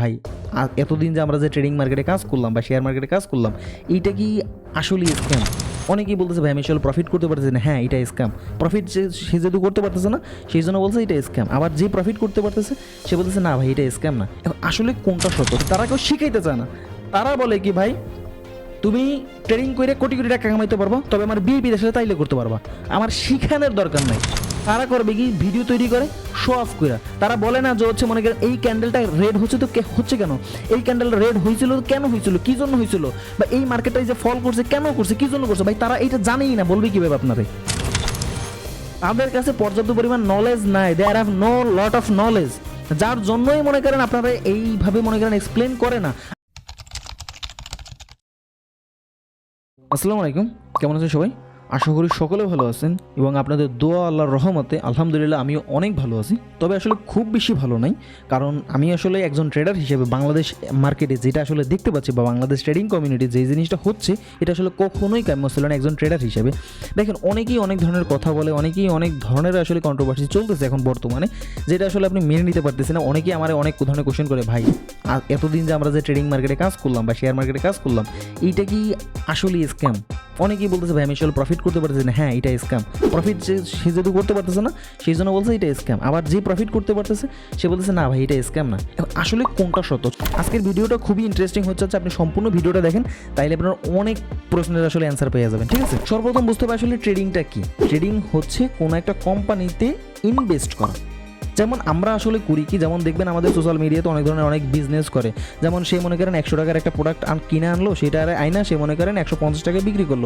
ভাই এতদিন যে আমরা যে ট্রেডিং মার্কেটে কাজ করলাম বা শেয়ার মার্কেটে কাজ করলাম, এইটা কি আসলে স্ক্যাম অনেকেই বলতেছে, ভাই, আমি আসলে প্রফিট করতে পারতেছি না। হ্যাঁ এটা স্ক্যাম প্রফিট সে যেহেতু করতে পারতেছে না, সেই জন্য বলছে এটা স্ক্যাম আবার যে প্রফিট করতে পারতেছে, সে বলতেছে, না ভাই এটা স্ক্যাম না। আসলে কোনটা সত্য? তারা কেউ শিখাইতে চায় না। তারা বলে কি, ভাই, তুমি ট্রেনিং করে কোটি কোটি টাকা কামাইতে পারব, তবে আমার বিদেশে সাথে তাইলে করতে পারবা। আমার শিখানোর দরকার নাই। তারা করবে কি? ভিডিও তৈরি করে শো অফ করে তারা বলে না যে হচ্ছে মনে করেন এই ক্যান্ডেলটা রেড হচ্ছে তো হচ্ছে কেন? এই ক্যান্ডেলটা রেড হয়েছিল কেন হয়েছিল কি জন্য হয়েছিল বা এই মার্কেটটা যে ফল করছে, কেন করছে? কি জন্য করছে? ভাই, তারা এটা জানেই না, বলবে কীভাবে আপনারে তাদের কাছে পর্যাপ্ত পরিমাণ নলেজ নাই। They are have no lot of knowledge যার জন্যই মনে করেন আপনারা এইভাবে মনে করেন এক্সপ্লেন করে না। আসসালামু আলাইকুম। কেমন আছেন সবাই? আশা করি সকলে ভালো আছেন এবং আপনাদের দোয়া আল্লাহর রহমতে আলহামদুলিল্লাহ আমিও অনেক ভালো আছি। তবে আসলে খুব বেশি ভালো নাই, কারণ আমি আসলে একজন ট্রেডার হিসেবে বাংলাদেশ মার্কেটে যেটা আসলে দেখতে পাচ্ছি বা বাংলাদেশ ট্রেডিং কমিউনিটি যে জিনিসটা হচ্ছে, এটা আসলে কখনোই কাম্য ছিল না একজন ট্রেডার হিসেবে। দেখেন, অনেকেই অনেক ধরনের কথা বলে, অনেকেই অনেক ধরনের আসলে কন্ট্রোভার্সি চলতেছে এখন বর্তমানে, যেটা আসলে আপনি মেনে নিতে পারতেছেন না। অনেকেই আমার অনেক ধরনের কোশ্চেন করে, ভাই আর এতদিন যে আমরা যে ট্রেডিং মার্কেটে কাজ করলাম বা শেয়ার মার্কেটে কাজ করলাম, এইটা কি আসলে স্ক্যাম অনেকেই বলতেছে, ভাই, আমি আসলে প্রফিট করতে পারতেছে না। হ্যাঁ এটা স্ক্যাম প্রফিট সে যেহেতু করতে পারতেছে না, সেই জন্য বলছে এটা স্ক্যাম আবার যে প্রফিট করতে পারতেছে, সে বলতেছে, না ভাই এটা স্ক্যাম না। এখন আসলে কোনটা সত্য? আজকের ভিডিওটা খুবই ইন্টারেস্টিং হচ্ছে হচ্ছে আপনি সম্পূর্ণ ভিডিওটা দেখেন, তাইলে আপনার অনেক প্রশ্নের আসলে অ্যান্সার পেয়ে যাবেন, ঠিক আছে? সর্বপ্রথম বুঝতে হবে আসলে ট্রেডিংটা কি? ট্রেডিং হচ্ছে কোনো একটা কোম্পানিতে ইনভেস্ট করা। যেমন আমরা আসলে করি কি, যেমন দেখবেন আমাদের সোশ্যাল মিডিয়াতে অনেক ধরনের অনেক বিজনেস করে। যেমন সে মনে করেন একশো টাকার একটা প্রোডাক্ট কিনে আনলো, সেটা আর আয়না, সে মনে করেন একশো পঞ্চাশ টাকায় বিক্রি করল।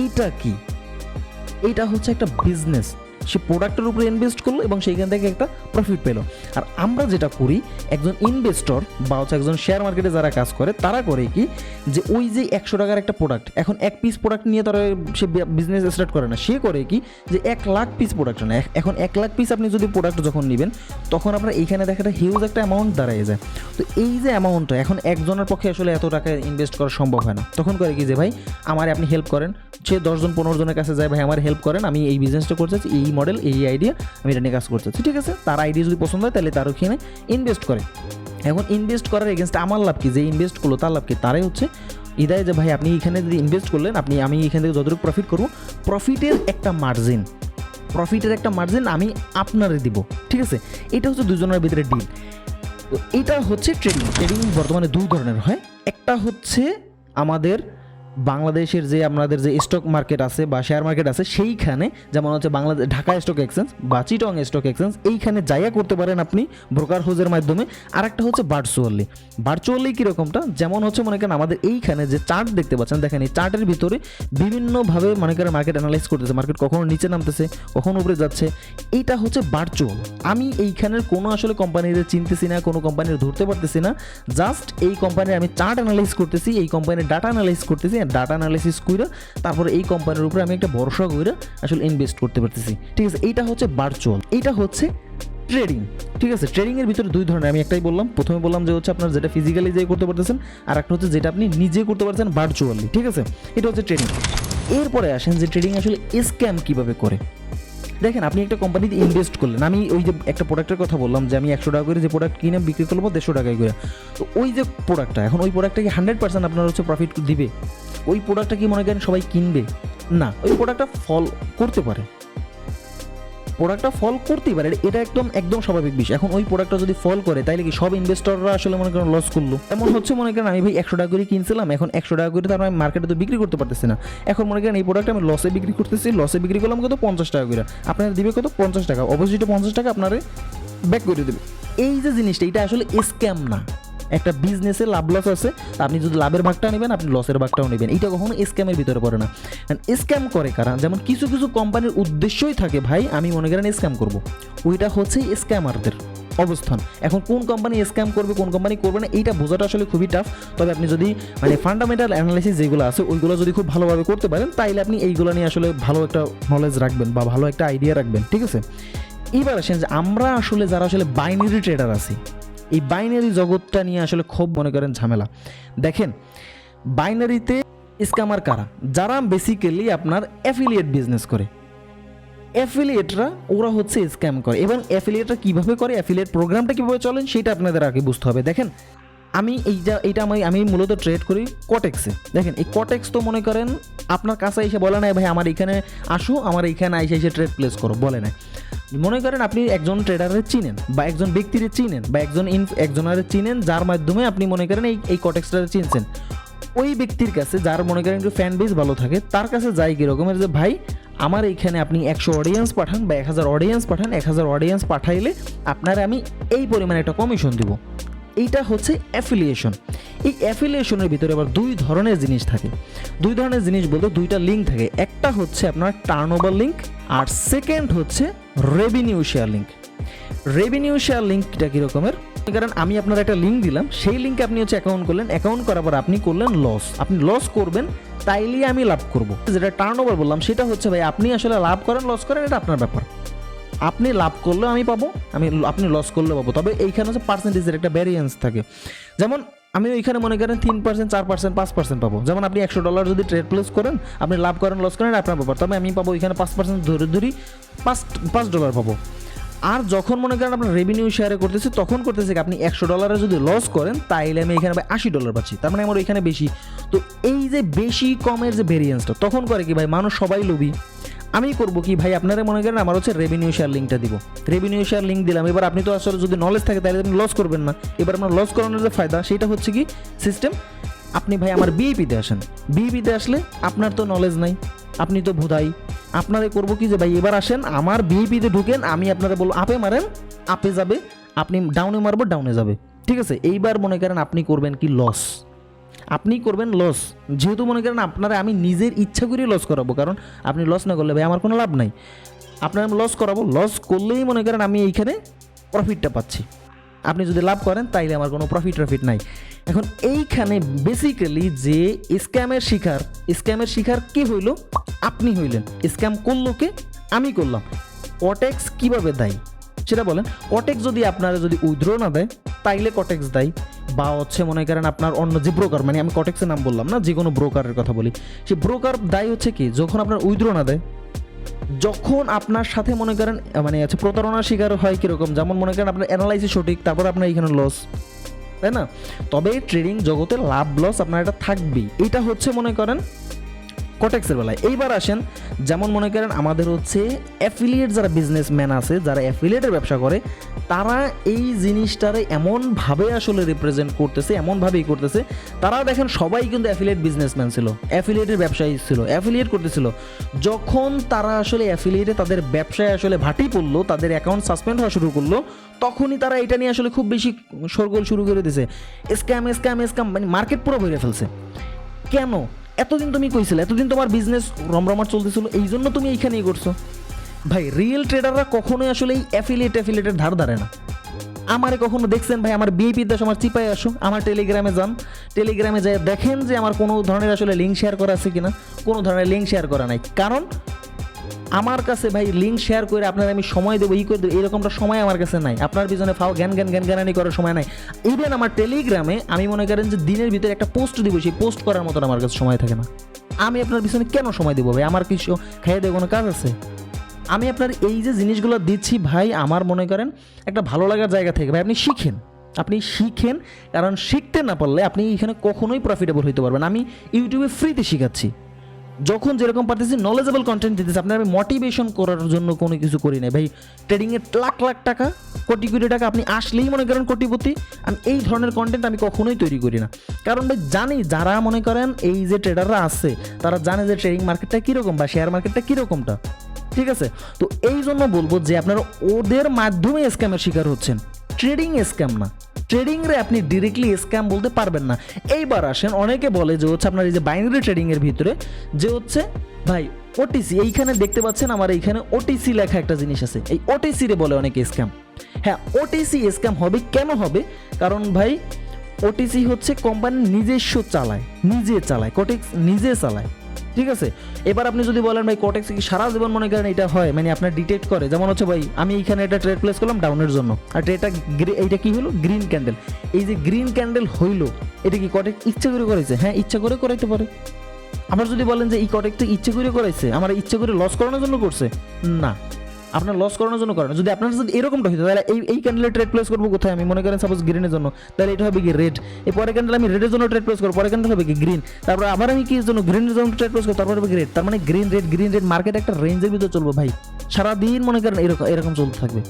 এইটা কি? এইটা হচ্ছে একটা বিজনেস সে প্রোডাক্টের উপরে ইনভেস্ট করল এবং সেইখান থেকে একটা প্রফিট পেল। আর আমরা যেটা করি, একজন ইনভেস্টর বা হচ্ছে একজন শেয়ার মার্কেটে যারা কাজ করে, তারা করে কি, যে ওই যে একশো টাকার একটা প্রোডাক্ট এখন এক পিস প্রোডাক্ট নিয়ে তারা সে বিজনেস স্টার্ট করে না। সে করে কি, যে এক লাখ পিস প্রোডাক্ট না এখন এক লাখ পিস আপনি যদি প্রোডাক্ট যখন নেবেন, তখন আপনার এইখানে দেখা একটা হিউজ একটা অ্যামাউন্ট দাঁড়ায় যায়। তো এই যে অ্যামাউন্টটা এখন একজনের পক্ষে আসলে এত টাকা ইনভেস্ট করা সম্ভব হয় না। তখন করে কি, যে ভাই, আমার আপনি হেল্প করেন। সে দশজন পনেরো জনের কাছে যায়, ভাই, আমার হেল্প করেন, আমি এই বিজনেসটা করতে চাচ্ছি এই মডেল এই আইডিয়া আমি এটা নিয়ে কাজ করতে ঠিক আছে? তার আইডিয়া যদি পছন্দ হয়, তাহলে তার ওখানে ইনভেস্ট করে। এখন ইনভেস্ট করার এগেনস্টে আমার লাভ কি? যে ইনভেস্ট করল, তার লাভ কি? তারাই হচ্ছে ইদায় যে, ভাই, আপনি এখানে যদি ইনভেস্ট করলেন, আপনি, আমি এখান থেকে যতটুকু প্রফিট করব প্রফিটের একটা মার্জিন প্রফিটের একটা মার্জিন আমি আপনারে দিব। ঠিক আছে? এটা হচ্ছে দুজনের ভিতরে ডিল এটা হচ্ছে ট্রেডিং ট্রেডিং বর্তমানে দুই ধরনের হয়। একটা হচ্ছে আমাদের বাংলাদেশের যে আপনাদের যে স্টক মার্কেট আছে বা শেয়ার মার্কেট আছে, সেইখানে যেমন হচ্ছে বাংলাদেশ ঢাকা স্টক এক্সচেঞ্জ বা চিটং স্টক এক্সচেঞ্জ এইখানে যাইয়া করতে পারেন আপনি ব্রোকার হোজের মাধ্যমে। আর একটা হচ্ছে ভার্চুয়ালি ভার্চুয়ালি কীরকমটা? যেমন হচ্ছে মনে করেন আমাদের এইখানে যে চার্ট দেখতে পাচ্ছেন, দেখেন এই চার্টের ভিতরে বিভিন্নভাবে মনে করেন মার্কেট অ্যানালাইজ করতেছে। মার্কেট কখনো নিচে নামতেছে, কখনো উপরে যাচ্ছে। এইটা হচ্ছে ভার্চুয়াল আমি এইখানের কোনো আসলে কোম্পানির চিনতেছি না, কোনো কোম্পানির ধরতে পারতেছি না। জাস্ট এই কোম্পানির আমি চার্ট অ্যানালাইজ করতেছি, এই কোম্পানির ডাটা অ্যানালাইজ করতেছি ডাটা অ্যানালাইসিস করে তারপরে এই কোম্পানির উপরে আমি একটা ভরসা করে আসলে ইনভেস্ট করতে পারতেছি। ঠিক আছে, এইটা হচ্ছে ভার্চুয়াল এইটা হচ্ছে ট্রেডিং ঠিক আছে ট্রেডিং এর ভিতরে দুই ধরনের, আমি একটাই বললাম, প্রথমে বললাম যে হচ্ছে আপনার যেটা ফিজিক্যালি যে করতে পারতেছেন, আর একটা হচ্ছে যেটা আপনি নিজে করতে পারছেন ভার্চুয়ালি ঠিক আছে? এটা হচ্ছে ট্রেডিং এরপরে আসেন যে ট্রেডিং আসলে স্ক্যাম কীভাবে করে। দেখেন, আপনি একটা কোম্পানিতে ইনভেস্ট করলেন, আমি ওই যে একটা প্রোডাক্টের কথা বললাম, যে আমি একশো টাকা করে যে প্রোডাক্ট কিনে বিক্রি করব দেড়শো টাকায় করে। তো ওই যে প্রোডাক্টটা এখন ওই প্রোডাক্টটা কি হান্ড্রেড পার্সেন্ট আপনার হচ্ছে প্রফিট দিবে। ওই প্রোডাক্টটা কি মনে করেন সবাই কিনবে? না, ওই প্রোডাক্টটা ফল করতে পারে। প্রোডাক্টটা ফল করতেই পারে, এটা একদম একদম স্বাভাবিক বিষয়। এখন ওই প্রোডাক্টটা যদি ফল করে তাহলে কি সব ইনভেস্টররা আসলে মনে করেন লস করল? এমন হচ্ছে মনে করেন আমি ভাই একশো টাকা করে কিনছিলাম, এখন একশো টাকা করে তার আমি মার্কেটে তো বিক্রি করতে পারতেছি না। এখন মনে করেন এই প্রোডাক্ট আমি লসে বিক্রি করতেছি লসে বিক্রি করলাম কত? পঞ্চাশ টাকা করে। আপনার দিবে কত? পঞ্চাশ টাকা। অবশ্যই পঞ্চাশ টাকা আপনারে ব্যাক করে দেবে। এই যে জিনিসটা, এটা আসলে স্ক্যাম না। একটা বিজনেসে লাভ লস আছে, আপনি যদি লাভের ভাগটা নেবেন, আপনি লসের ভাগটাও নেবেন। এটা কখনো স্ক্যামের ভিতরে পড়ে না। স্ক্যাম করে কারণ যেমন কিছু কিছু কোম্পানির উদ্দেশ্যই থাকে, ভাই, আমি মনে করেন স্ক্যাম করব। ওইটা হচ্ছে স্ক্যামারদের অবস্থান। এখন কোন কোম্পানি স্ক্যাম করবে, কোন কোম্পানি করবে না, এইটা বোঝাটা আসলে খুবই টাফ তবে আপনি যদি মানে ফান্ডামেন্টাল অ্যানালাইসিস যেগুলো আছে, ওইগুলো যদি খুব ভালোভাবে করতে পারেন, তাইলে আপনি এইগুলো নিয়ে আসলে ভালো একটা নলেজ রাখবেন বা ভালো একটা আইডিয়া রাখবেন। ঠিক আছে? এবার আসেন যে আমরা আসলে, যারা আসলে বাইনারি ট্রেডার আছি এই বাইনারি জগৎটা নিয়ে আসলে খুব মনে করেন ঝামেলা। দেখেন বাইনারিতে স্ক্যামার কারা? যারা বেসিক্যালি আপনার অ্যাফিলিয়েট বিজনেস করে। অ্যাফিলিয়েটরা ওরা হচ্ছে স্ক্যাম করে। এবং অ্যাফিলিয়েটরা কীভাবে করে? অ্যাফিলিয়েট প্রোগ্রামটা কীভাবে চলেন, সেটা আপনাদের আগে বুঝতে হবে। দেখেন, আমি এই যা, এইটা আমি আমি মূলত ট্রেড করি কটেক্সে দেখেন, এই কটেক্স তো মনে করেন আপনার কাছে এসে বলে নাই, ভাই, আমার এখানে আসো, আমার এইখানে এসে এসে ট্রেড প্লেস করো। বলে নাই। মনে করেন আপনি একজন ট্রেডারের চিনেন বা একজন ব্যক্তির চিনেন বা একজন ইন একজনের চিনেন, যার মাধ্যমে আপনি মনে করেন এই এই কটেক্সটা চিনছেন। ওই ব্যক্তির কাছে যার মনে করেন একটু ফ্যান বেস ভালো থাকে, তার কাছে যাই কীরকমের যে, ভাই, আমার এইখানে আপনি একশো অডিয়েন্স পাঠান বা এক হাজার অডিয়েন্স পাঠান, এক হাজার অডিয়েন্স পাঠাইলে আপনারা আমি এই পরিমাণে একটা কমিশন দিব। এইটা হচ্ছে অ্যাফিলিয়েশন এই অ্যাফিলিয়েশনের ভিতরে আবার দুই ধরনের জিনিস থাকে। দুই ধরনের জিনিস বলতে দুইটা লিঙ্ক থাকে। একটা হচ্ছে আপনার টার্ন ওভার লিঙ্ক আর সেকেন্ড হচ্ছে revenue share link revenue share লিঙ্কটা কীরকমের কারণ আমি আপনার একটা লিঙ্ক দিলাম, সেই লিঙ্কে আপনি হচ্ছে অ্যাকাউন্ট করলেন অ্যাকাউন্ট করার পর আপনি করলেন লস আপনি লস করবেন, তাইলেই আমি লাভ করব। যেটা টার্ন ওভার বললাম, সেটা হচ্ছে ভাই, আপনি আসলে লাভ করেন লস করেন, এটা আপনার ব্যাপার। আপনি লাভ করলেও আমি পাবো, আমি, আপনি লস করলেও পাবো। তবে এইখানে হচ্ছে পার্সেন্টেজের একটা ভ্যারিয়েন্স থাকে। যেমন আমি ওইখানে মনে করেন তিন পার্সেন্ট চার পার্সেন্ট পাঁচ পার্সেন্ট পাবো। যেমন আপনি একশো ডলার যদি ট্রেড প্লেস করেন, আপনি লাভ করেন লস করেন, আপনার ব্যাপার। তবে আমি পাবো ওইখানে পাঁচ পার্সেন্ট ধরে ধরি পাঁচ পাঁচ ডলার পাবো। আর যখন মনে করেন আপনার রেভিনিউ শেয়ারে করতেছে, তখন করতেছে আপনি একশো ডলারে যদি লস করেন, তাইলে আমি এখানে ভাই আশি ডলার পাচ্ছি। তার মানে আমার এখানে বেশি। তো এই যে বেশি কমের যে ভেরিয়েন্সটা তখন করে কি ভাই, মানুষ সবাই লোভী। আমি করব কি ভাই? আপনারা মনে করেন আমার হচ্ছে রেভিনিউ শেয়ার লিঙ্কটা দিব। রেভিনিউ শেয়ার লিঙ্ক দিলাম। এবার আপনি তো আসলে যদি নলেজ থাকে, তাহলে আপনি লস করবেন না। এবার আপনার লস করানোর যে ফায়দা, সেটা হচ্ছে কি সিস্টেম আপনি ভাই আমার বিএপিতে আসেন। বিএপিতে আসলে আপনার তো নলেজ নাই, আপনি তো ভোধাই আপনারে করব কি যে ভাই, এবার আসেন, আমার বিএপিতে ঢুকেন, আমি আপনারা বলব, আপে মারেন, আপে যাবে, আপনি ডাউনে মারবো ডাউনে যাবে। ঠিক আছে? এইবার মনে করেন আপনি করবেন কি লস আপনি করবেন লস যেহেতু মনে করেন আপনারা আমি নিজের ইচ্ছা করে লস করাবো, কারণ আপনি লস না করলে ভাই আমার কোনো লাভ নাই। আপনার আমি লস করাবো লস করলেই মনে করেন আমি এইখানে প্রফিটটা পাচ্ছি। আপনি যদি লাভ করেন, তাইলে আমার কোনো প্রফিট ট্রফিট নাই। এখন এইখানে বেসিক্যালি যে স্ক্যামের শিকার স্ক্যামের শিকার কি হইল? আপনি হইলেন। স্ক্যাম করল কে আমি করলাম। অটেক্স কীভাবে দেয়? সেটা বলেন। কটেক্স যদি আপনারা যদি উইথড্র না দেয় তাইলে কটেক্স দেয়। বা হচ্ছে মনে করেন আপনার অন্য যে ব্রোকার মানে আমি কটেক্সের নাম বললাম না, যে কোনো ব্রোকারের কথা বলি। সে ব্রোকার দায় হচ্ছে কি? যখন আপনার উইথড্র না দেয়, যখন আপনার সাথে মনে করেন মানে আছে প্রতারণার শিকার হয় কীরকম, যেমন মনে করেন আপনার অ্যানালাইসিস সঠিক, তারপর আপনার এখানে লস তাই না? তবে ট্রেডিং জগতে লাভ লস আপনার এটা থাকবেই। এটা হচ্ছে মনে করেন কটেক্সের বেলায়। এইবার আসেন, যেমন মনে করেন আমাদের হচ্ছে অ্যাফিলিয়েট যারা বিজনেসম্যান আছে, যারা অ্যাফিলিয়েটের ব্যবসা করে, তারা এই জিনিসটারে এমনভাবে আসলে রিপ্রেজেন্ট করতেছে, এমনভাবেই করতেছে, তারা দেখেন সবাই কিন্তু অ্যাফিলিয়েট বিজনেসম্যান ছিল অ্যাফিলিয়েটের ব্যবসায়ী ছিল অ্যাফিলিয়েট করতেছিল। যখন তারা আসলে অ্যাফিলিয়েটে তাদের ব্যবসায় আসলে ভাটি পড়ল, তাদের অ্যাকাউন্ট সাসপেন্ড হওয়া শুরু করল, তখনই তারা এটা নিয়ে আসলে খুব বেশি সরগোল শুরু করে দিয়েছে স্ক্যাম স্ক্যাম স্ক্যাম মানে মার্কেট পুরো ভরে ফেলছে। কেন? এতদিন তুমি কইছিলে, এতদিন তোমার বিজনেস রমরমার চলতেছিল, এই জন্য তুমি এইখানেই করছ। ভাই রিয়েল ট্রেডাররা কখনোই আসলে এই অ্যাফিলিয়েট অ্যাফিলিয়েটের ধার ধারে না। আমারে কখনো দেখছেন ভাই, আমার বিএপি দাস আমার চিপায় আসো, আমার টেলিগ্রামে যান। টেলিগ্রামে যায় দেখেন যে আমার কোনো ধরনের আসলে লিঙ্ক শেয়ার করা আছে কিনা, কোনো ধরনের লিঙ্ক শেয়ার করা নাই। কারণ আমার কাছে ভাই লিঙ্ক শেয়ার করে আপনার আমি সময় দেবো, ই করে দেবো, এরকমটা সময় আমার কাছে নাই। আপনার পিছনে ফাও জ্ঞান জ্ঞান জ্ঞান, জ্ঞানানি করার সময় নাই। ইভেন আমার টেলিগ্রামে আমি মনে করেন যে দিনের ভিতরে একটা পোস্ট দিব, সেই পোস্ট করার মতন আমার কাছে সময় থাকে না। আমি আপনার পিছনে কেন সময় দেবো ভাই? আমার কিছু খাইয়ে দেবো কোনো কাজ আছে? আমি আপনার এই যে জিনিসগুলো দিচ্ছি ভাই, আমার মনে করেন একটা ভালো লাগার জায়গা থেকে, ভাই, আপনি শিখেন। আপনি শিখেন, কারণ শিখতে না পারলে আপনি এখানে কখনোই প্রফিটেবল হইতে পারবেন আমি ইউটিউবে ফ্রিতে শিখাচ্ছি। যখন যেরকম পারতেছি নলেজেবল কন্টেন্ট দিতেছি, আপনার আমি মোটিভেশন করার জন্য কোনো কিছু করি না ভাই ট্রেডিংয়ের লাখ লাখ টাকা, কোটি কোটি টাকা আপনি আসলেই মনে করেন কোটিপতি, আমি এই ধরনের কন্টেন্ট আমি কখনোই তৈরি করি না। কারণ ভাই, জানি যারা মনে করেন এই যে ট্রেডাররা আছে, তারা জানে যে ট্রেডিং মার্কেটটা কীরকম বা শেয়ার মার্কেটটা কীরকমটা। ঠিক আছে? তো এই জন্য বলব যে আপনারা ওদের মাধ্যমে স্ক্যামের শিকার হচ্ছেন। ট্রেডিং স্ক্যাম না। ট্রেডিং রে আপনি ডিরেক্টলি স্ক্যাম বলতে পারবেন না। এইবার আসেন, অনেকে বলে যে হচ্ছে আপনার এই যে বাইনারি ট্রেডিং এর ভিতরে, যে হচ্ছে, ভাই ওটিসি এইখানে দেখতে পাচ্ছেন আমার এইখানে ওটিসি লেখা একটা জিনিস আছে। এই ওটিসি রে বলে অনেকে স্ক্যাম হ্যাঁ ওটিসি স্ক্যাম হবে, কেন হবে? কারণ ভাই ওটিসি হচ্ছে কোম্পানি নিজস্ব চালায়, নিজে চালায় কোটেক্স নিজে চালায়। ঠিক আছে? এবার আপনি যদি বলেন, ভাই কটেক্স কি সারা জীবন মনে করেন এটা হয়? মানে আপনার ডিটেক্ট করে। যেমন হচ্ছে, ভাই, আমি এখানে একটা ট্রেড প্লেস করলাম ডাউনের জন্য। আর ট্রেডটা এইটা কি হলো গ্রিন ক্যান্ডেল এই যে গ্রিন ক্যান্ডেল হইল, এটা কি কটেক ইচ্ছা করে করেছে হ্যাঁ ইচ্ছা করে করাইতে পারে। আবার যদি বলেন যে এই কটেক তো ইচ্ছে করে করেছে আমার ইচ্ছে করে লস করানোর জন্য করছে, না। আপনার লস করানোর জন্য করেন। যদি আপনার যদি এরকমটা হইতো, তাহলে এই এই ক্যান্ডেলের ট্রেড প্লেস করব কোথায়? আমি মনে করেন সাপোজ গ্রিনের জন্য। তাহলে এটা হবে কি রেড এই পরে ক্যান্ডেল আমি রেডের জন্য ট্রেড প্লেস করব পরে ক্যান্ডেল হবে কি গ্রিন তারপর আবার আমি কি জন্য গ্রিনের জন্য ট্রেড প্লেস করব? তারপর হবে রেড তার মানে green red green red market একটা রেঞ্জের ভিতরে চলবো ভাই। সারাদিন মনে করেন এরকম এরকম চলতে থাকবে।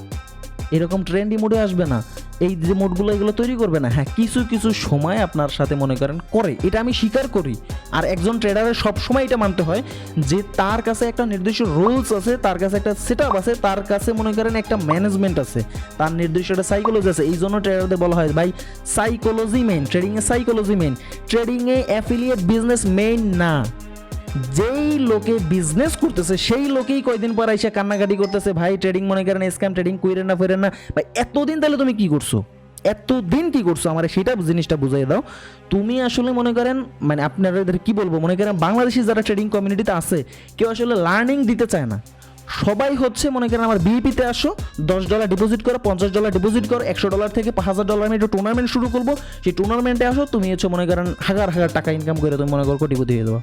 এরকম ট্রেন্ডই মোডে আসবে না। এই যে মোডগুলো এগুলো তৈরি করবে না হ্যাঁ কিছু কিছু সময় আপনার সাথে মনে করেন করে। এটা আমি স্বীকার করি। আর একজন ট্রেডারের সব সময় এটা মানতে হয় যে তার কাছে একটা নির্দিষ্ট রুলস আছে, তার কাছে একটা সেট আছে, তার কাছে মনে করেন একটা ম্যানেজমেন্ট আছে, তার নির্দিষ্ট একটা সাইকোলজি আছে। এই জন্য ট্রেডারদের বলা হয়, ভাই সাইকোলজি মেন ট্রেডিংয়ে সাইকোলজি মেন ট্রেডিংয়ে অ্যাফিলিয়েট বিজনেস মেইন না। যেই লোকে বিজনেস করতেছে, সেই লোকেই কয়দিন পর এসে কান্নাকাটি করতেছে, ভাই ট্রেডিং মনে করেন স্ক্যাম ট্রেডিং কইরেন না ফেরেন না। ভাই, এতদিন তাহলে তুমি কি করছ? এতদিন কি করছ? আমার সেটা জিনিসটা বুঝাই দাও। তুমি আসলে মনে করেন মানে আপনাদের কি বলব, মনে করেন বাংলাদেশি যারা ট্রেডিং কমিউনিটিতে আছে, কেউ আসলে লার্নিং দিতে চায় না। সবাই হচ্ছে, মনে করেন আমার বিএপিতে আসো, দশ ডলার ডিপোজিট করো, পঞ্চাশ ডলার ডিপোজিট করো, একশো ডলার থেকে হাজার ডলার আমি একটু টুর্নামেন্ট শুরু করব। সেই টুর্নামেন্টে আসো, তুমি হচ্ছে, মনে করেন, হাজার হাজার টাকা ইনকাম করে তুমি মনে করো কোটিপতি হয়ে যাওয়া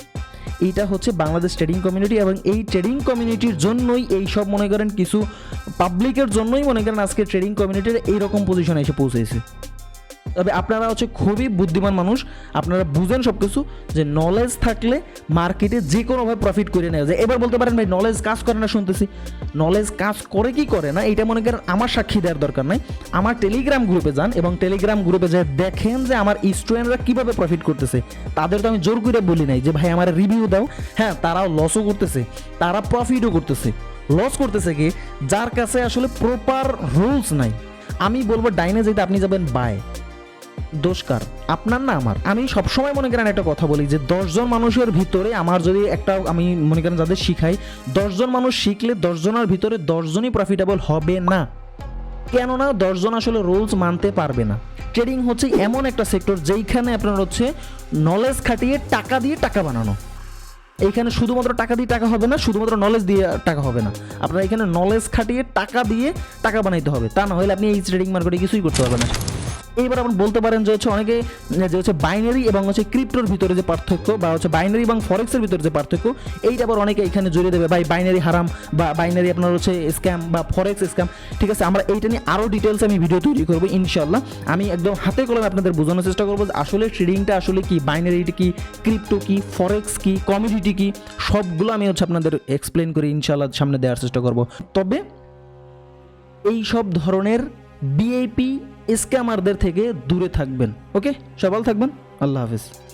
এইটা হচ্ছে বাংলাদেশ ট্রেডিং কমিউনিটি এবং এই ট্রেডিং কমিউনিটির জন্যই, এই সব মনে করেন কিছু পাবলিকের জন্যই মনে করেন আজকে ট্রেডিং কমিউনিটির এইরকম পজিশনে এসে পৌঁছেছে। তবে আপনারা হচ্ছে খুবই বুদ্ধিমান মানুষ। আপনারা বুঝেন সব কিছু যে নলেজ থাকলে মার্কেটে যে কোনোভাবে প্রফিট করে নেওয়া যায়। এবার বলতে পারেন ভাই নলেজ কাজ করে না শুনতেছি। নলেজ কাজ করে কি করে না এটা মনে করেন আমার সাক্ষী দেওয়ার দরকার নাই। আমার টেলিগ্রাম গ্রুপে যান এবং টেলিগ্রাম গ্রুপে যে দেখেন যে আমার স্টুডেন্টরা কীভাবে প্রফিট করতেছে, তাদের তো আমি জোর করে বলি নাই যে ভাই আমার রিভিউ দাও। হ্যাঁ তারাও লসও করতেছে, তারা প্রফিটও করতেছে। লস করতেছে কি? যার কাছে আসলে প্রপার রুলস নাই। আমি বলব ডাইনে যেতে আপনি যাবেন বাই দোষকার আপনার না আমার। আমি সবসময় মনে করেন একটা কথা বলি যে, দশজন মানুষের ভিতরে আমার যদি একটা, আমি মনে করেন যাদের শিখাই, দশজন মানুষ শিখলে দশজনের ভিতরে দশজনই প্রফিটেবল হবে না। কেননা দশজন আসলে রুলস মানতে পারবে না। ট্রেডিং হচ্ছে এমন একটা সেক্টর যেইখানে আপনার হচ্ছে নলেজ খাটিয়ে টাকা দিয়ে টাকা বানানো। এইখানে শুধুমাত্র টাকা দিয়ে টাকা হবে না, শুধুমাত্র নলেজ দিয়ে টাকা হবে না। আপনার এখানে নলেজ খাটিয়ে টাকা দিয়ে টাকা বানাইতে হবে। তা না হলে আপনি এই ট্রেডিং মার্কেটে কিছুই করতে পারবেন না। এইবার আপনি বলতে পারেন যে হচ্ছে অনেকে, যে হচ্ছে বাইনারি এবং হচ্ছে ক্রিপ্টোর ভিতরে যে পার্থক্য বা হচ্ছে বাইনারি এবং ফরেক্সের ভিতরে যে পার্থক্য, এইটা আবার অনেকে এখানে জড়িয়ে দেবে। ভাই বাইনারি হারাম বা বাইনারি আপনার হচ্ছে স্ক্যাম বা ফরেক্স স্ক্যাম ঠিক আছে, আমরা এইটা নিয়ে আরও ডিটেলস আমি ভিডিও তৈরি করব ইনশাল্লাহ আমি একদম হাতে কলমে আপনাদের বোঝানোর চেষ্টা করব যে আসলে ট্রেডিংটা আসলে কি বাইনারিটা কি ক্রিপ্টো কি ফরেক্স কি কমিউনিটি কি, সবগুলো আমি হচ্ছে আপনাদের এক্সপ্লেন করে ইনশাল্লাহ সামনে দেওয়ার চেষ্টা করব। তবে এই সব ধরনের বিএপি স্ক্যামারদের থেকে দূরে থাকবেন। ওকে? সবাই থাকবেন। আল্লাহ হাফিজ।